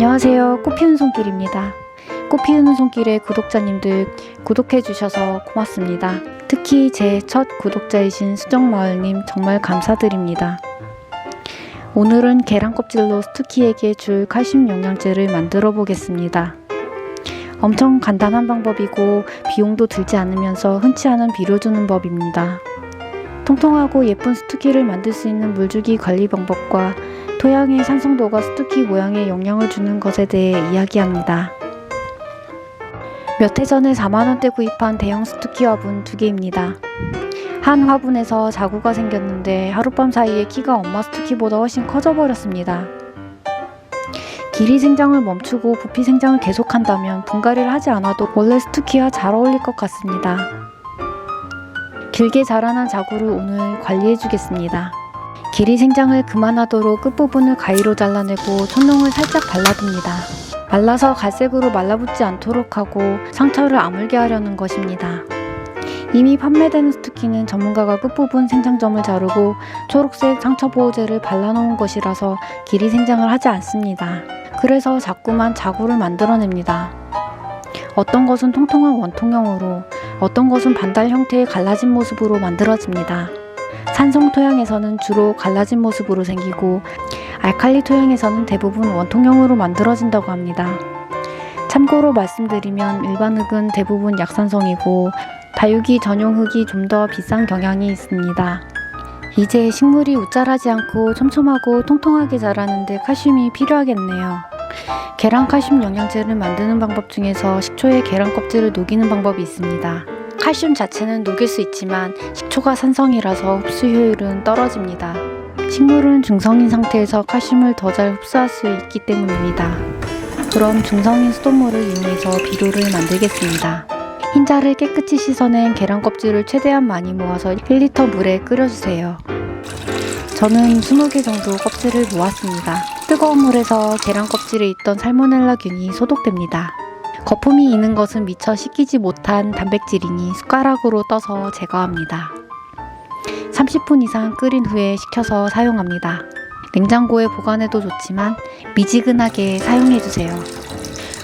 안녕하세요. 꽃 피우는 손길입니다. 꽃 피우는 손길의 구독자님들 구독해주셔서 고맙습니다. 특히 제 첫 구독자이신 수정마을님 정말 감사드립니다. 오늘은 계란 껍질로 스투키에게 줄 칼슘 영양제를 만들어 보겠습니다. 엄청 간단한 방법이고 비용도 들지 않으면서 흔치 않은 비료 주는 법입니다. 통통하고 예쁜 스투키를 만들 수 있는 물주기 관리 방법과 토양의 산성도가 스투키 모양에 영향을 주는 것에 대해 이야기합니다. 몇 해 전에 4만원대 구입한 대형 스투키 화분 두 개입니다. 한 화분에서 자구가 생겼는데 하룻밤 사이에 키가 엄마 스투키보다 훨씬 커져버렸습니다. 길이 생장을 멈추고 부피 생장을 계속한다면 분갈이를 하지 않아도 원래 스투키와 잘 어울릴 것 같습니다. 길게 자라난 자구를 오늘 관리해 주겠습니다. 길이 생장을 그만하도록 끝부분을 가위로 잘라내고 촌농을 살짝 발라둡니다. 말라서 갈색으로 말라붙지 않도록 하고 상처를 아물게 하려는 것입니다. 이미 판매되는 스투키는 전문가가 끝부분 생장점을 자르고 초록색 상처 보호제를 발라놓은 것이라서 길이 생장을 하지 않습니다. 그래서 자꾸만 자구를 만들어냅니다. 어떤 것은 통통한 원통형으로, 어떤 것은 반달 형태의 갈라진 모습으로 만들어집니다. 산성 토양에서는 주로 갈라진 모습으로 생기고 알칼리 토양에서는 대부분 원통형으로 만들어진다고 합니다. 참고로 말씀드리면 일반 흙은 대부분 약산성이고 다육이 전용 흙이 좀 더 비싼 경향이 있습니다. 이제 식물이 우짜라지 않고 촘촘하고 통통하게 자라는데 칼슘이 필요하겠네요. 계란 칼슘 영양제를 만드는 방법 중에서 식초에 계란 껍질을 녹이는 방법이 있습니다. 칼슘 자체는 녹일 수 있지만 식초가 산성이라서 흡수 효율은 떨어집니다. 식물은 중성인 상태에서 칼슘을 더 잘 흡수할 수 있기 때문입니다. 그럼 중성인 수돗물을 이용해서 비료를 만들겠습니다. 흰자를 깨끗이 씻어낸 계란 껍질을 최대한 많이 모아서 1리터 물에 끓여주세요. 저는 20개 정도 껍질을 모았습니다. 뜨거운 물에서 계란 껍질에 있던 살모넬라균이 소독됩니다. 거품이 있는 것은 미처 씻기지 못한 단백질이니 숟가락으로 떠서 제거합니다. 30분 이상 끓인 후에 식혀서 사용합니다. 냉장고에 보관해도 좋지만 미지근하게 사용해주세요.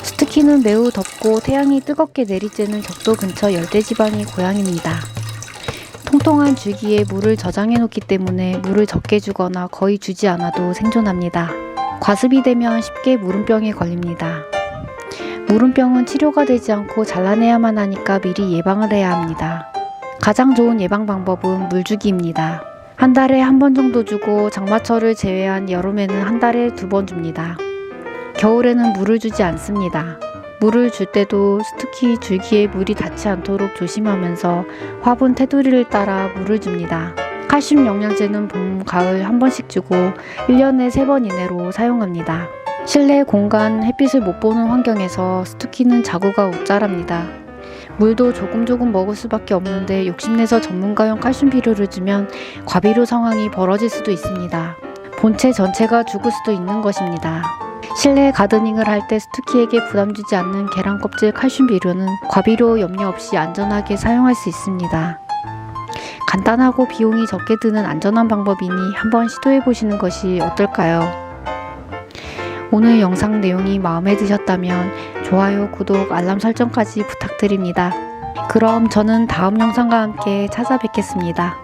스투키는 매우 덥고 태양이 뜨겁게 내리쬐는 적도 근처 열대지방이 고향입니다. 통통한 줄기에 물을 저장해 놓기 때문에 물을 적게 주거나 거의 주지 않아도 생존합니다. 과습이 되면 쉽게 무름병에 걸립니다. 무름병은 치료가 되지 않고 잘라내야만 하니까 미리 예방을 해야 합니다. 가장 좋은 예방 방법은 물주기입니다. 한 달에 한 번 정도 주고 장마철을 제외한 여름에는 한 달에 두 번 줍니다. 겨울에는 물을 주지 않습니다. 물을 줄 때도 스투키 줄기에 물이 닿지 않도록 조심하면서 화분 테두리를 따라 물을 줍니다. 칼슘 영양제는 봄, 가을 한 번씩 주고 1년에 3번 이내로 사용합니다. 실내 공간 햇빛을 못 보는 환경에서 스투키는 자구가 우짜랍니다. 물도 조금 조금 먹을 수밖에 없는데 욕심내서 전문가용 칼슘 비료를 주면 과비료 상황이 벌어질 수도 있습니다. 본체 전체가 죽을 수도 있는 것입니다. 실내 가드닝을 할 때 스투키에게 부담 주지 않는 계란 껍질 칼슘 비료는 과비료 염려 없이 안전하게 사용할 수 있습니다. 간단하고 비용이 적게 드는 안전한 방법이니 한번 시도해 보시는 것이 어떨까요? 오늘 영상 내용이 마음에 드셨다면 좋아요, 구독, 알람 설정까지 부탁드립니다. 그럼 저는 다음 영상과 함께 찾아뵙겠습니다.